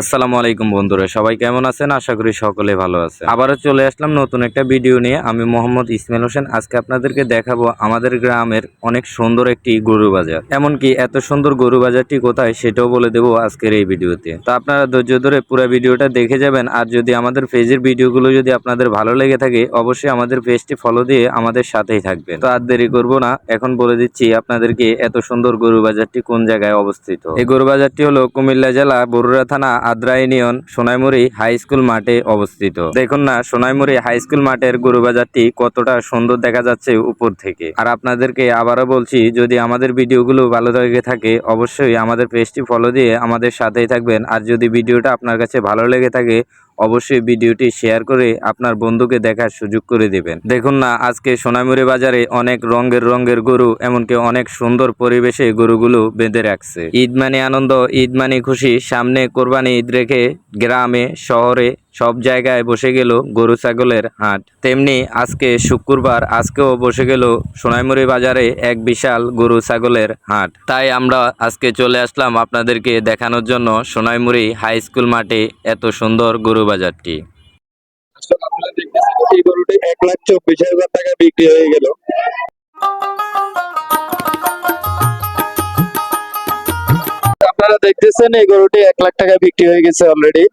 আসসালামু আলাইকুম বন্ধুরা, সবাই কেমন আছেন? আশা করি সকলে ভালো আছে আবারও চলে আসলাম নতুন একটা ভিডিও নিয়ে। আমি মোহাম্মদ ইসমাইল হোসেন। আজকে আপনাদেরকে দেখাবো আমাদের গ্রামের অনেক সুন্দর একটি গরু বাজার। এমনকি এত সুন্দর গরু বাজারটি কোথায় সেটাও বলে দেবো আজকের এই ভিডিওতে। তো আপনারা ধৈর্য ধরে পুরো ভিডিওটা দেখে যাবেন। আর যদি আমাদের পেজের ভিডিওগুলো যদি আপনাদের ভালো লেগে থাকে, অবশ্যই আমাদের পেজটি ফলো দিয়ে আমাদের সাথেই থাকবেন। তো আর দেরি করব না, এখন বলে দিচ্ছি আপনাদেরকে এত সুন্দর গরু বাজারটি কোন জায়গায় অবস্থিত। এই গরু বাজারটি হলো কুমিল্লা জেলা বরুড়া থানা Adra union Sonaimuri high school মাঠে অবস্থিত। দেখুন না, সোনাইমুড়ি হাই স্কুল মাঠের গুরুবাজারটি কতটা সুন্দর দেখা যাচ্ছে উপর থেকে। আর আপনাদেরকে আবারও বলছি, যদি আমাদের ভিডিওগুলো ভালো লেগে থাকে, অবশ্যই আমাদের পেজটি ফলো দিয়ে আমাদের সাথেই থাকবেন। আর যদি ভিডিওটা আপনার কাছে ভালো লেগে থাকে অবশ্যই ভিডিওটি শেয়ার করে আপনার বন্ধুকে দেখার সুযোগ করে দেবেন। দেখুন না, আজকে সোনামুড়ি বাজারে অনেক রঙের রঙের গরু, এমনকি অনেক সুন্দর পরিবেশে গরুগুলো বেঁধে রাখছে। ঈদ মানে আনন্দ, ঈদ মানে খুশি। সামনে কোরবানি ঈদ রেখে গ্রামে, শহরে সব জায়গায় বসে গেল গরু ছাগলের হাট। তেমনি আজকে শুক্রবার আজকেও বসে গেল সোনাইমুড়ি বাজারে এক বিশাল গরু ছাগলের হাট। তাই আমরা আজকে চলে আসলাম আপনাদেরকে দেখানোর জন্য সোনাইমুড়ি হাই স্কুল মাঠে এত সুন্দর গরু বাজারটি। আপনারা দেখতেছেন এই গরুটি এক লাখ টাকা বিক্রি হয়ে গেল। আপনারা দেখতেছেন এই গরুটি এক লাখ টাকা বিক্রি হয়ে গেছে অলরেডি